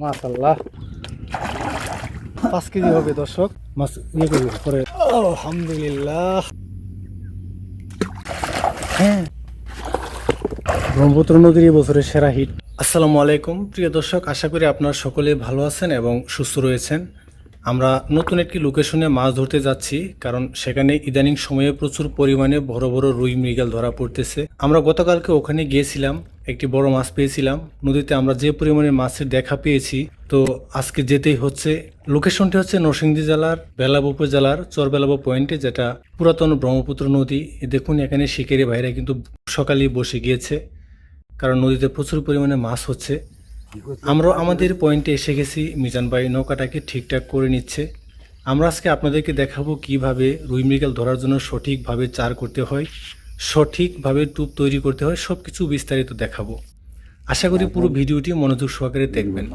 মাশাল্লাহ পাঁচ কেজি হবে দর্শক। মাছ ইয়ে করবে পরে আলহামদুলিল্লাহ। হ্যাঁ। ব্রহ্মপুত্র নদীর বছরের সেরা হিট। আসসালামু আলাইকুম। প্রিয় দর্শক আশা করি আপনারা সকলে ভালো আছেন এবং সুস্থ রয়েছেন। আমরা নতুন একটি লোকেশনে মাছ ধরতে যাচ্ছি, কারণ সেখানে ইদানিং সময়ে প্রচুর পরিমাণে বড় বড় রুই মৃগেল ধরা পড়তেছে। আমরা গতকালকে ওখানে গিয়েছিলাম, একটি বড় মাছ পেয়েছিলাম। নদীতে আমরা যে পরিমাণে মাছের দেখা পেয়েছি, তো আজকে যেতেই হচ্ছে। লোকেশনটি হচ্ছে নরসিংদী জেলার বেলাব উপজেলার চরবেলাব পয়েন্টে, যেটা পুরাতন ব্রহ্মপুত্র নদী। দেখুন, এখানে শিকারি ভাইরা কিন্তু সকালেই বসে গিয়েছে, কারণ নদীতে প্রচুর পরিমাণে মাছ হচ্ছে। আমরা আমাদের পয়েন্টে এসে গেছি। মিজান ভাই নৌকাটাকে ঠিকঠাক করে নিচ্ছে। আমরা আজকে আপনাদেরকে দেখাবো কীভাবে রুই মৃগেল ধরার জন্য সঠিকভাবে চার করতে হয় সঠিকভাবে টুপ তৈরি করতে হয় সব কিছু বিস্তারিত দেখাবো। আশা করি পুরো ভিডিওটি মনোযোগ সহকারে দেখবেন।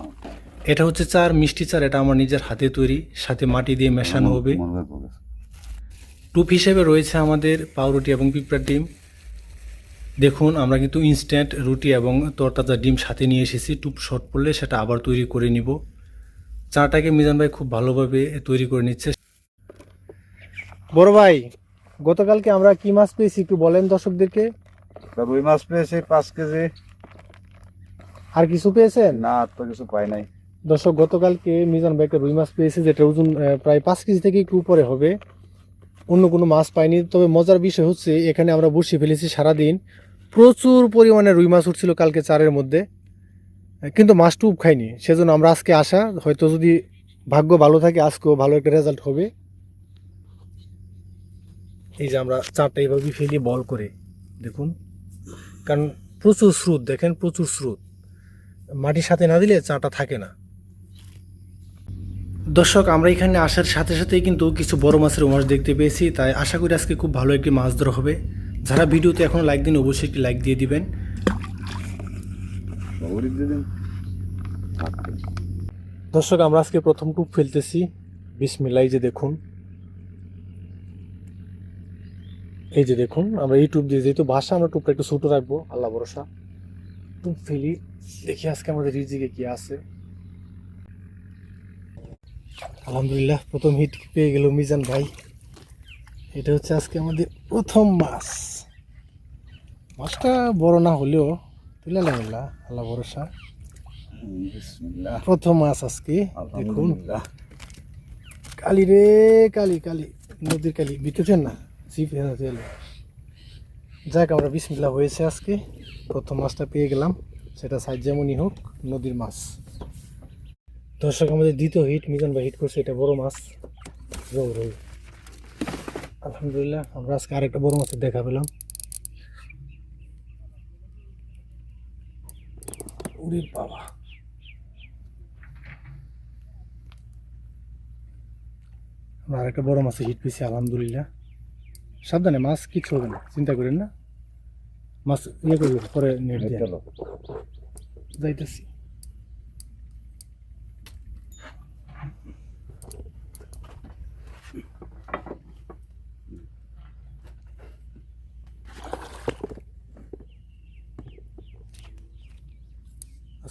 এটা হচ্ছে চার মিষ্টি চার এটা আমার নিজের হাতে তৈরি সাথে মাটি দিয়ে মেশানো হবে। টুপ হিসেবে রয়েছে আমাদের পাউরুটি এবং পিঁপড়ার ডিম। দেখুন আমরা কিন্তু ইনস্ট্যান্ট রুটি এবং তরতাজা ডিম সাথে নিয়ে এসেছি। টুপ শর্ট পড়লে সেটা আবার তৈরি করে নিব। চাটাকে মিজান ভাই খুব ভালোভাবে তৈরি করে নিচ্ছে। বড় ভাই গতকালকে আমরা কি মাছ পেয়েছি একটু বলেন দর্শকদেরকে। রুই মাছ পেয়েছি পাঁচ কেজি। আর কিছু পেয়েছেন? না আর তো কিছু পাই নাই। দর্শক গতকালকে মিজান ভাইকে রুই মাছ পেয়েছে যেটা ওজন প্রায় পাঁচ কেজি থেকে একটু উপরে হবে। অন্য কোনো মাছ পাইনি তবে মজার বিষয় হচ্ছে এখানে আমরা বসে ফেলেছি সারাদিন। প্রচুর পরিমাণে রুই মাছ উঠছিল কালকে চারের মধ্যে। কিন্তু মাছ টুপ খাইনি সেজন্য আমরা আজকে আসা, হয়তো যদি ভাগ্য ভালো থাকে, আজকেও ভালো একটা রেজাল্ট হবে। এই যে আমরা চারটা এইভাবে ফেলি, বল করে, দেখুন। কারণ প্রচুর স্রোত, দেখেন, প্রচুর স্রোত। মাটির সাথে না দিলে চাটা থাকে না। দর্শক, আমরা এখানে আসার সাথে সাথেই কিন্তু কিছু বড় মাছের মাছ দেখতে পেয়েছি। তাই আশা করি আজকে খুব ভালো একটি মাছ ধরা হবে। যারা ভিডিওতে এখনও লাইক দিন অবশ্যই একটি লাইক দিয়ে দিবেন। দর্শক আমরা আজকে প্রথম টুপ ফেলতেছি। বিসমিল্লাই যে দেখুন। এই যে দেখুন আমরা এই টুপ দিয়ে যেহেতু ভাষা আমরা টুপটা একটু ছোটো রাখব। আল্লাহ ভরসা। টুপ ফেলি দেখি আজকে আমাদের রিজিকে কি আছে। আলহামদুলিল্লাহ প্রথম হিট পেয়ে গেল মিজান ভাই। এটা হচ্ছে আজকে আমাদের প্রথম মাছ। মাছটা বড় না হলেও তুলে আল্লাহ আল্লাহ ভরসা। প্রথম মাছ আজকে দেখুন। কালি রে কালি কালি। নদীর কালি বিতেছেন না? জিপ হেলে যাক আমরা বিসমিল্লা হয়েছে আজকে। প্রথম মাছটা পেয়ে গেলাম। সেটা সাইজ যেমনই হোক নদীর মাছ। দর্শক আমাদের দ্বিতীয় হিট মিজান বা হিট করছে এটা বড় মাছ। রৌ রৌ। আলহামদুলিল্লাহ আমরা আজকে আরেকটা বড় মাছের দেখা পেলাম। উরে বাবা। আমরা আরেকটা বড় মাছের হিট পেয়েছি আলহামদুলিল্লাহ। সাবধানে মাছ কিচ্ছু হবে না চিন্তা করেন না। মাছ ইয়ে করবে পরে নেট দিয়ে। যাইতেছি।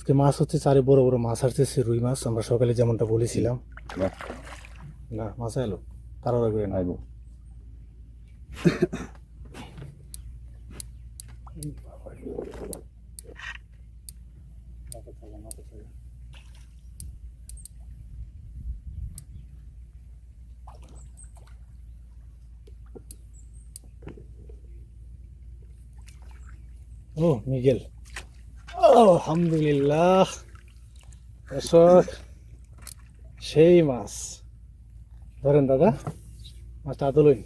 আজকে মাছ হচ্ছে চারে বড় বড় মাছ আসতেছে রুই মাছ। আমরা সকালে যেমনটা বলেছিলাম। না। মাছ এলো তাড়াহুড়া করে না? ও মিগেল। আলহামদুলিল্লাহ। দর্শক সেই মাছ। ধরেন দাদা মাছটা আদলই।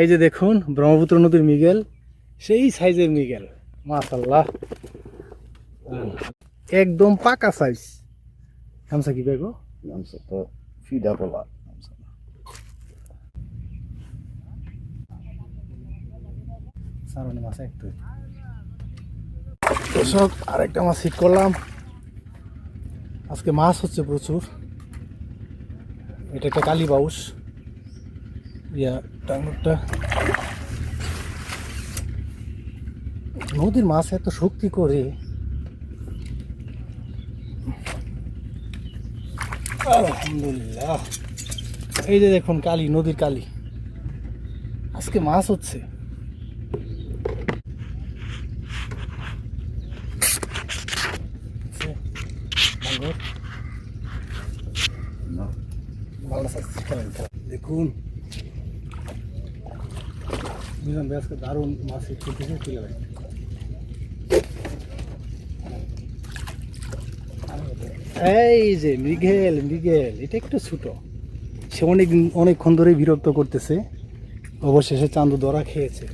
এই যে দেখুন ব্রহ্মপুত্র নদীর মিগেল সেই সাইজের মিগেল। মাশাল্লাহ একদম পাকা সাইজ। হামসা কি বেগো গামছা তো ফিডা গামছা না। সারণে মাছ একটু দর্শক, আরেকটা মাছ হিট করলাম। আজকে মাছ হচ্ছে প্রচুর। এটা একটা কালী বাউস ইয়া টাঙ্গুরটা নদীর মাছ এত শক্তি করে। আলহামদুলিল্লাহ। এই যে দেখুন, কালী, নদীর কালী। আজকে মাছ হচ্ছে ভাঙর। না ভালো আছে, খেলেন, খেলেন। দেখুন। মিজান ভাই আজকে দারুণ মাছ করতেছে তুলে এই যে মৃগেল মৃগেল, এটা একটু ছোট। সে অনেক, অনেকক্ষণ ধরে বিরক্ত করতেছে। অবশেষে চান্দু দরা খেয়েছে।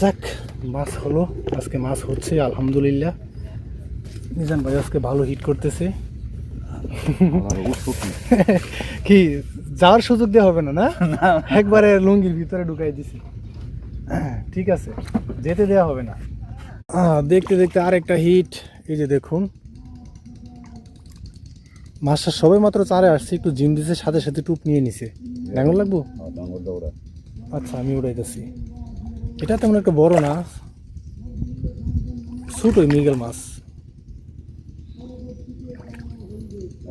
যাক, মাছ হলো, আজকে মাছ হচ্ছে, আলহামদুলিল্লাহ। মিজান ভাই আজকে ভালো হিট করতেছে। কি যাওয়ার সুযোগ দেওয়া হবে না না? একবারে লুঙ্গির ভিতরে ঢুকাই দিছি। ঠিক আছে যেতে দেওয়া হবে না। দেখতে দেখতে আরেকটা হিট এই যে দেখুন। মাছটা সবে মাত্র চারে আসছে একটু জিম দিছে সাথে সাথে টুপ নিয়ে নিছে। ডাঙর লাগবো? আচ্ছা আমি উড়াইতেছি। এটা তেমন একটা বড় না। ছোট মিগেল মাছ।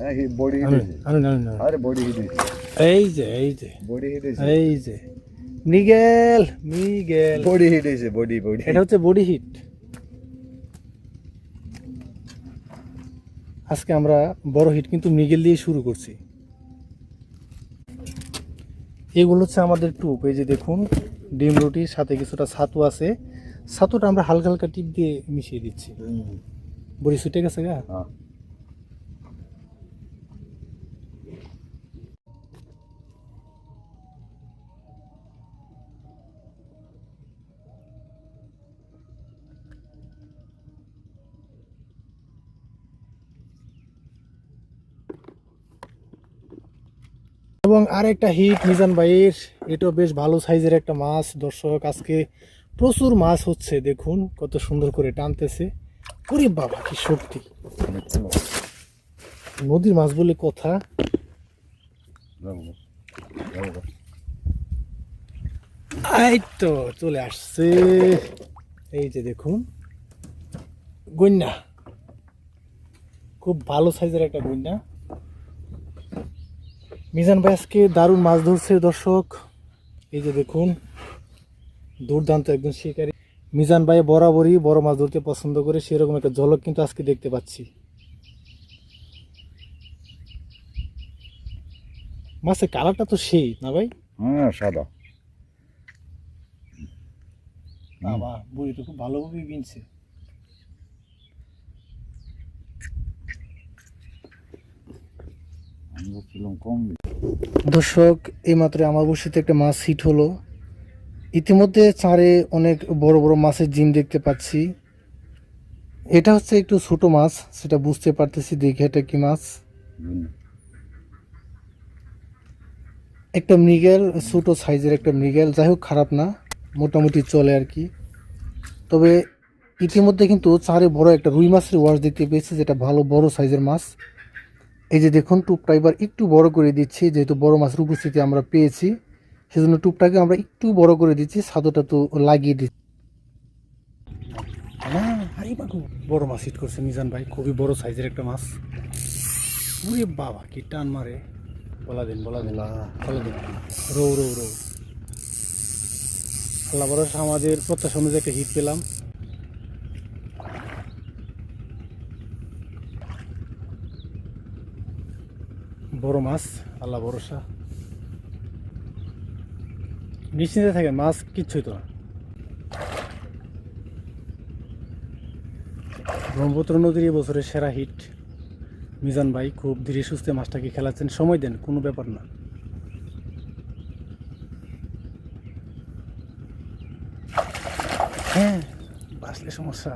হ্যাঁ বডি আনুন, হিটেছে। আনুন, আনুন, আনুন। আরে বডি হিটেছে। এই যে এই যে। বডি হিটেছে। এই যে। Miguel Miguel. বডি হিটেছে বডি বডি। এটা হচ্ছে বডি হিট। আজকে আমরা বড় হিট কিন্তু মিগেল দিয়ে শুরু করছি। এগুলো হচ্ছে আমাদের টুপ এই যে দেখুন ডিম রুটির সাথে কিছুটা ছাতু আছে। ছাতুটা আমরা হালকা হালকা টিপ দিয়ে মিশিয়ে দিচ্ছি। বড়ি ছুটে গেছে গা? হ্যাঁ আর একটা হিট মিজান ভাইয়ের। এটাও বেশ ভালো সাইজের একটা মাছ। দর্শক, আজকে প্রচুর মাছ হচ্ছে। দেখুন কত সুন্দর করে টানতেছে। ওরে বাবা, কি শক্তি। নদীর মাছ বলে কথা। এই তো, চলে আসছে। এই যে দেখুন, গন্যা। খুব ভালো সাইজের একটা গন্যা। মিজান ভাই আজকে দারুণ মাছ ধরছে দর্শক। এই যে দেখুন দুর্দান্ত একজন শিকারী। মিজান ভাই বরাবরই বড় মাছ ধরতে পছন্দ করে সেরকম একটা ঝলক কিন্তু আজকে দেখতে পাচ্ছি। মাছের কালারটা তো সেই না ভাই? হ্যাঁ সাদা। বাবা বুড়ি তো খুব ভালোভাবেই কিনছে আমি বলছিলাম কম দর্শক, এইমাত্র আমার বসিতে একটা মাছ হিট হলো। ইতিমধ্যে চারে অনেক বড় বড় মাছের জিম দেখতে পাচ্ছি। এটা হচ্ছে একটু ছোট মাছ, সেটা বুঝতে পারতেছি দেখে এটা কি মাছ। একটা মৃগেল, ছোট সাইজের একটা মৃগেল, যাই হোক খারাপ না, মোটামুটি চলে আর কি। তবে ইতিমধ্যে কিন্তু চারে বড় একটা রুই মাছের ওয়াশ দেখতে পেয়েছি, যেটা ভালো বড় সাইজের মাছ। এই যে দেখুন টুপটা এবার একটু বড় করে দিচ্ছি যেহেতু বড় মাছের উপস্থিতি আমরা পেয়েছি সেজন্য টুপটাকে আমরা একটু বড় করে দিচ্ছি সাদোটা তো লাগিয়ে দিচ্ছি। বড় মাছ হিট করছে মিজান ভাই খুবই বড় সাইজের একটা মাছ। ওরে বাবা কি টান মারে। বলা দিন বলা দিন বলা দিন। রৌ রৌ রৌ। আল্লাহ ভরসা আমাদের প্রত্যাশা অনুযায়ী একটা হিট পেলাম। বড় মাছ, আল্লাহ ভরসা। নিশ্চিন্তে থাকেন, মাছ কিচ্ছুই তো না। ব্রহ্মপুত্র নদীর এই বছরের সেরা হিট মিজান ভাই খুব ধীরে সুস্থে মাছটাকে খেলাচ্ছেন। সময় দেন, কোনো ব্যাপার না। হ্যাঁ বাসলে সমস্যা।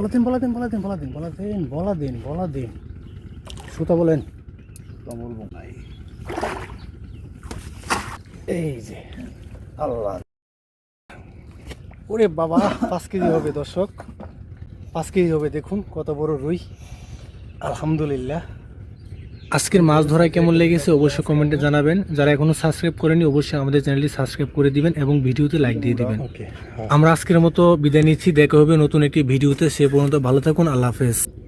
বলা দিন বলা দিন বলা দিন বলা দিন বলা দিন বলা দিন বলা দিন সুতা বলেন। কমল বলব নাই এই যে আল্লাহ। ওরে বাবা পাঁচ কেজি হবে দর্শক। পাঁচ কেজি হবে দেখুন কত বড় রুই। আলহামদুলিল্লাহ। আজকের মাছ ধরা কেমন লেগেছে অবশ্যই কমেন্টে জানাবেন। যারা এখনও সাবস্ক্রাইব করেনি অবশ্যই আমাদের চ্যানেলটি সাবস্ক্রাইব করে দিবেন এবং ভিডিওতে লাইক দিয়ে দিবেন। আমরা আজকের মতো বিদায় নিচ্ছি। দেখা হবে নতুন একটি ভিডিওতে। সে পর্যন্ত ভালো থাকুন। আল্লাহ হাফেজ।